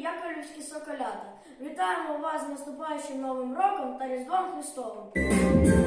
яковлівські соколята. Вітаємо вас з наступаючим Новим роком та Різдвом Христовим.